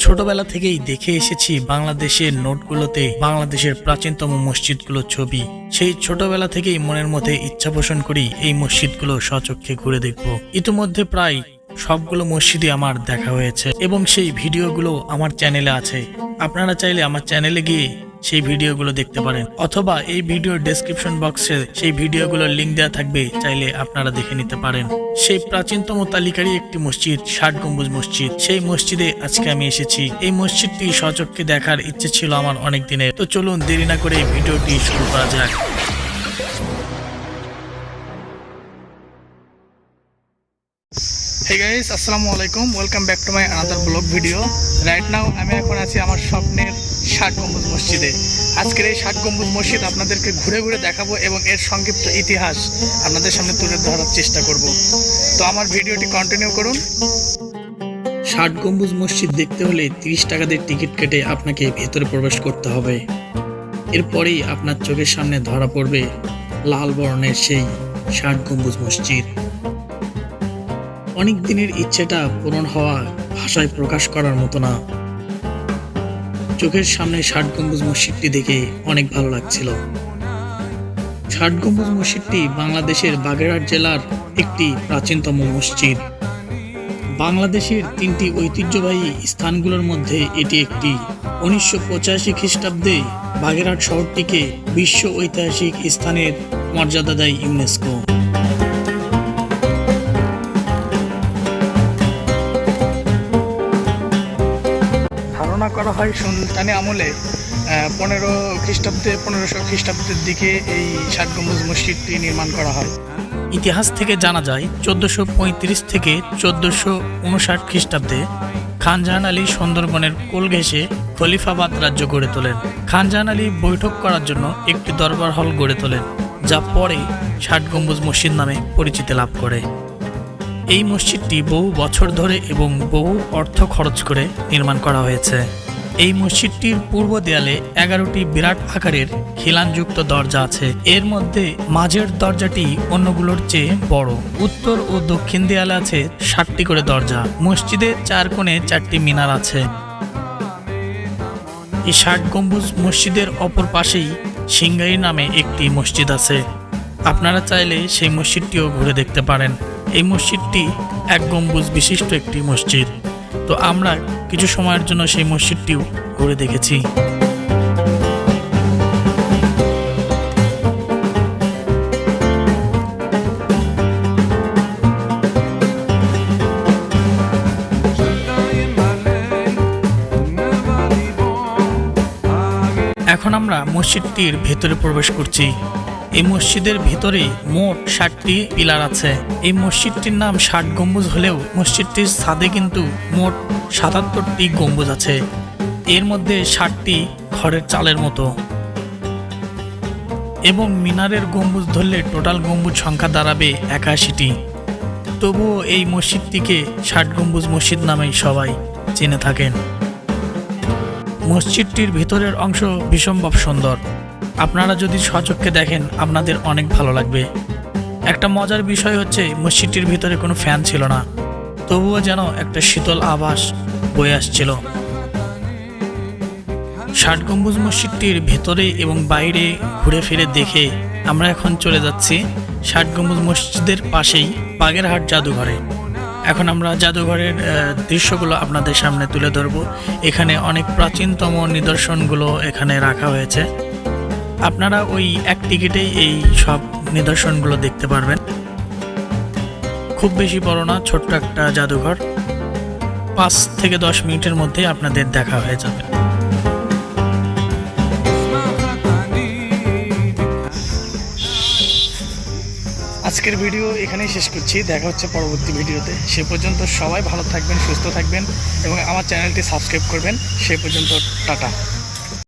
ছোটবেলা থেকেই দেখে এসেছি বাংলাদেশের নোটগুলোতে বাংলাদেশের প্রাচীনতম মসজিদগুলোর ছবি। সেই ছোটবেলা থেকেই মনের মধ্যে ইচ্ছা পোষণ করি এই মসজিদগুলো স্বচক্ষে ঘুরে দেখব। ইতিমধ্যে প্রায় সবগুলো মসজিদই আমার দেখা হয়েছে এবং সেই ভিডিওগুলো আমার চ্যানেলে আছে। আপনারা চাইলে আমার চ্যানেলে গিয়ে সেই ভিডিওগুলো দেখতে পারেন। অথবা এই ভিডিওর ডেসক্রিপশন বক্সে সেই ভিডিওগুলোর লিঙ্ক দেওয়া থাকবে, চাইলে আপনারা দেখে নিতে পারেন। সেই প্রাচীনতম তালিকারই একটি মসজিদ, ষাট গম্বুজ মসজিদ। সেই মসজিদে আজকে আমি এসেছি। এই মসজিদটি সচক্ষে দেখার ইচ্ছে ছিল আমার অনেক দিনের তো চলুন দেরি না করে ভিডিওটি শুরু করা যাক। আসসালামু আলাইকুম। Welcome back to my another blog video right now আমি এখন আছি আমার স্বপ্নের ষাট গম্বুজ মসজিদে। আজকের এই ষাট গম্বুজ মসজিদ আপনাদেরকে ঘুরে ঘুরে দেখাবো এবং এর সংক্ষিপ্ত ইতিহাস আপনাদের সামনে তুলে ধরার চেষ্টা করব। তো আমার ভিডিওটি কন্টিনিউ করুন। ষাট গম্বুজ মসজিদ দেখতে হলে তিরিশ টাকা দিয়ে টিকিট কেটে আপনাকে ভেতরে প্রবেশ করতে হবে। এরপরেই আপনার চোখের সামনে ধরা পড়বে লাল বর্ণের সেই ষাট গম্বুজ মসজিদ। অনেক দিনের ইচ্ছেটা পূরণ হওয়া ভাষায় প্রকাশ করার মতো না। চোখের সামনে ষাট গম্বুজ মসজিদটি দেখে অনেক ভালো লাগছিল। ষাট গম্বুজ মসজিদটি বাংলাদেশের বাগেরহাট জেলার একটি প্রাচীনতম মসজিদ। বাংলাদেশের তিনটি ঐতিহ্যবাহী স্থানগুলোর মধ্যে এটি একটি। উনিশশো পঁচাশি খ্রিস্টাব্দে বাগেরহাট শহরটিকে বিশ্ব ঐতিহাসিক স্থানের মর্যাদা দেয় ইউনেস্কো। করা হয় সুলতানি আমলে পনেরো খ্রিস্টাব্দে, পনেরোশো খ্রিস্টাব্দের দিকে এই ষাট গম্বুজ মসজিদটি নির্মাণ করা হয়। ইতিহাস থেকে জানা যায়, চোদ্দোশো পঁয়ত্রিশ থেকে চোদ্দোশো উনষাট খ্রিস্টাব্দে খানজাহান আলী সুন্দরবনের কোল ঘেঁষে খলিফাবাদ রাজ্য গড়ে তোলেন। খানজাহান আলী বৈঠক করার জন্য একটি দরবার হল গড়ে তোলেন, যা পরে ষাট গম্বুজ মসজিদ নামে পরিচিতি লাভ করে। এই মসজিদটি বহু বছর ধরে এবং বহু অর্থ খরচ করে নির্মাণ করা হয়েছে। এই মসজিদটির পূর্ব দেয়ালে এগারোটি বিরাট আকারের খিলানযুক্ত দরজা আছে। এর মধ্যে মাঝের দরজাটি অন্যগুলোর চেয়ে বড়। উত্তর ও দক্ষিণ দেয়ালে আছে ষাটটি করে দরজা। মসজিদের চার কোণে চারটি মিনার আছে। এই ষাট গম্বুজ মসজিদের অপর পাশেই সিংগাই নামে একটি মসজিদ আছে। আপনারা চাইলে সেই মসজিদটিও ঘুরে দেখতে পারেন। এই মসজিদটি এক গম্বুজ বিশিষ্ট একটি মসজিদ। তো আমরা কিছু সময়ের জন্য সেই মসজিদটিও ঘুরে দেখেছি। এখন আমরা মসজিদটির ভেতরে প্রবেশ করছি। এই মসজিদের ভিতরে মোট ষাটটি পিলার আছে। এই মসজিদটির নাম ষাট গম্বুজ হলেও মসজিদটির ছাদে কিন্তু মোট সাতাত্তরটি গম্বুজ আছে। এর মধ্যে ষাটটি খড়ের চালের মতো। এবং মিনারের গম্বুজ ধরলে টোটাল গম্বুজ সংখ্যা দাঁড়াবে একাশিটি। তবুও এই মসজিদটিকে ষাট গম্বুজ মসজিদ নামেই সবাই চিনে থাকেন। মসজিদটির ভিতরের অংশ ভীষণভাব সুন্দর। আপনারা যদি সচক্ষে দেখেন, আপনাদের অনেক ভালো লাগবে। একটা মজার বিষয় হচ্ছে, মসজিদটির ভিতরে কোনো ফ্যান ছিল না। তবুও যেন একটা শীতল আভাস বয়ে আসছিল। ষাট গম্বুজ মসজিদটির ভেতরে এবং বাইরে ঘুরে ফিরে দেখে আমরা এখন চলে যাচ্ছি ষাট গম্বুজ মসজিদের পাশেই বাগেরহাট জাদুঘরে। এখন আমরা জাদুঘরের দৃশ্যগুলো আপনাদের সামনে তুলে ধরব। এখানে অনেক প্রাচীনতম নিদর্শনগুলো এখানে রাখা হয়েছে। আপনারা ওই এক টিকিটেই এই সব নিদর্শনগুলো দেখতে পারবেন। খুব বেশি বড় না, ছোট্ট একটা জাদুঘর। পাঁচ থেকে দশ মিনিটের মধ্যে আপনাদের দেখা হয়ে যাবে। আজকের ভিডিও এখানেই শেষ করছি। দেখা হচ্ছে পরবর্তী ভিডিওতে। সে পর্যন্ত সবাই ভালো থাকবেন, সুস্থ থাকবেন এবং আমার চ্যানেলটি সাবস্ক্রাইব করবেন। সে পর্যন্ত টাটা।